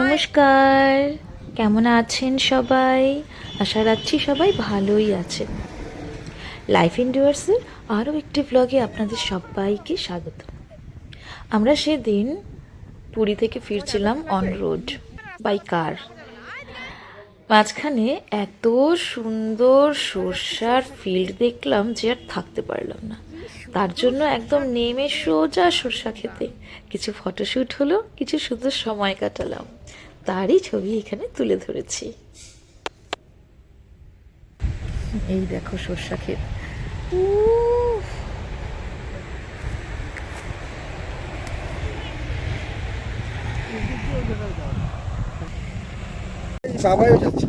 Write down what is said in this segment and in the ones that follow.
নমস্কার। কেমন আছেন সবাই? আশা রাখছি সবাই ভালোই আছেন। লাইফ ইন্ডিয়ার্সের আরও একটি ব্লগে আপনাদের সবাইকে স্বাগত। আমরা সেদিন পুরী থেকে ফিরছিলাম অন রোড বাই কার মাঝখানে এত সুন্দর সর্ষার ফিল্ড দেখলাম যে আর থাকতে পারলাম না। তার জন্য একদম নেমে সোজা সর্ষা খেতে। কিছু ফটোশ্যুট হলো, কিছু সুন্দর সময় কাটালাম। তারই ছবি এখানে তুলে ধরেছি। এই দেখো সর্ষা ক্ষেত। বাবাই যাচ্ছে।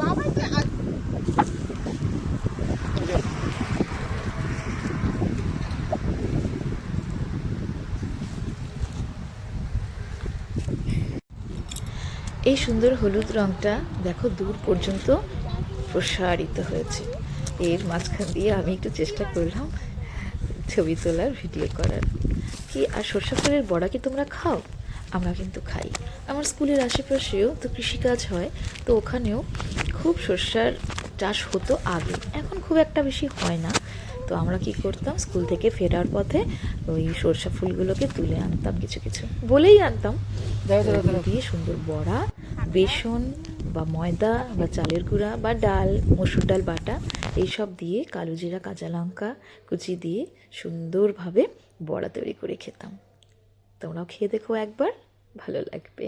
এই সুন্দর হলুদ রংটা দেখো দূর পর্যন্ত প্রসারিত হয়েছে। এর মাঝখান দিয়ে আমি একটু চেষ্টা করলাম ছবি তোলার, ভিডিও করার। কি, আর সর্ষা ফুলের বড়া কি তোমরা খাও? আমরা কিন্তু খাই। আমার স্কুলের আশেপাশেও তো কৃষিকাজ হয়, তো ওখানেও খুব সর্ষার চাষ হতো আগে। এখন খুব একটা বেশি হয় না। তো আমরা কি করতাম, স্কুল থেকে ফেরার পথে ওই সর্ষা ফুলগুলোকে তুলে আনতাম কিছু কিছু। বলেই আনতাম দিয়ে সুন্দর বড়া বেসন বা ময়দা বা চালের গুঁড়া বা ডাল মসুর ডাল বাটা এইসব দিয়ে কালো জিরা কাঁচা লঙ্কা কুচি দিয়ে সুন্দরভাবে বড়া তৈরি করে খেতাম। তোমরাও খেয়ে দেখো একবার ভালো লাগবে।